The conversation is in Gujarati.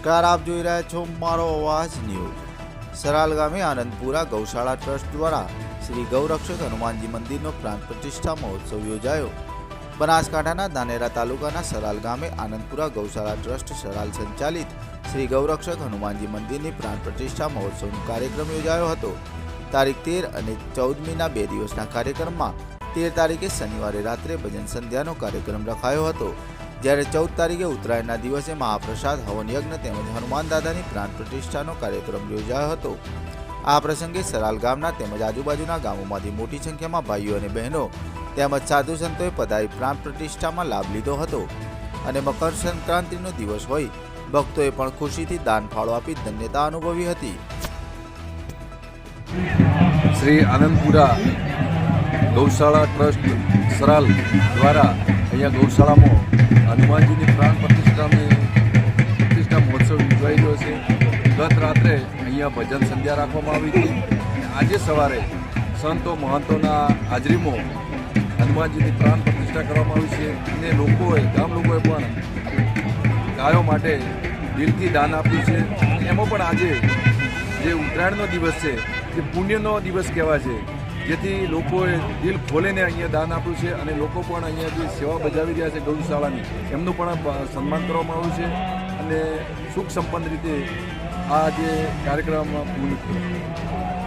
નમસ્કાર, આપ જોઈ રહ્યા છો મારો અવાજ ન્યૂઝ. સરાલ ગામે આનંદપુરા ગૌશાળા ટ્રસ્ટ દ્વારા શ્રી ગૌરક્ષક હનુમાનજી મંદિરનો પ્રાણ પ્રતિષ્ઠા મહોત્સવ યોજાયો. બનાસકાંઠાના ધાનેરા તાલુકાના સરાલ ગામે આનંદપુરા ગૌશાળા ટ્રસ્ટ સરાલ સંચાલિત શ્રી ગૌરક્ષક હનુમાનજી મંદિરની પ્રાણ પ્રતિષ્ઠા મહોત્સવનો કાર્યક્રમ યોજાયો હતો. તારીખ તેર અને ચૌદમીના બે દિવસના કાર્યક્રમમાં તેર તારીખે શનિવારે રાત્રે ભજન સંધ્યાનો કાર્યક્રમ રખાયો હતો. જ્યારે ચૌદ તારીખે ઉત્તરાયણના દિવસે મહાપ્રસાદ, હવન યજ્ઞ તેમજ હનુમાન દાદાની પ્રાણ પ્રતિષ્ઠાનો કાર્યક્રમ યોજાયો હતો. આ પ્રસંગે સરાલ ગામના તેમજ આજુબાજુના ગામોમાંથી મોટી સંખ્યામાં ભાઈઓ અને બહેનો તેમજ સાધુ સંતોએ પધારી પ્રાણ પ્રતિષ્ઠામાં લાભ લીધો હતો અને મકર સંક્રાંતિનો દિવસ હોય, ભક્તોએ પણ ખુશીથી દાન ફાળો આપી ધન્યતા અનુભવી હતી. શ્રી આનંદપુરા ગૌશાળા ટ્રસ્ટ સરાલ દ્વારા અહીંયા ગૌશાળામાં હનુમાનજીની પ્રાણ પ્રતિષ્ઠાને પ્રતિષ્ઠા મહોત્સવ યોજાઈ રહ્યો છે. ગત રાત્રે અહીંયા ભજન સંધ્યા રાખવામાં આવી હતી આજે સવારે સંતો મહંતોના હાજરીમાં હનુમાનજીની પ્રાણ પ્રતિષ્ઠા કરવામાં આવી છે અને લોકોએ, ગામ લોકોએ પણ ગાયો માટે દિલથી દાન આપ્યું છે. એમાં પણ આજે જે ઉત્તરાયણનો દિવસ છે, જે પુણ્યનો દિવસ કહેવાય છે જેથી લોકોએ દિલ ખોલીને અહીંયા દાન આપ્યું છે અને લોકો પણ અહીંયા જે સેવા બજાવી રહ્યા છે ગૌશાળાની, એમનું પણ સન્માન કરવામાં આવ્યું છે અને સુખ સંપન્ન રીતે આ જે કાર્યક્રમ પૂર્ણ થયો.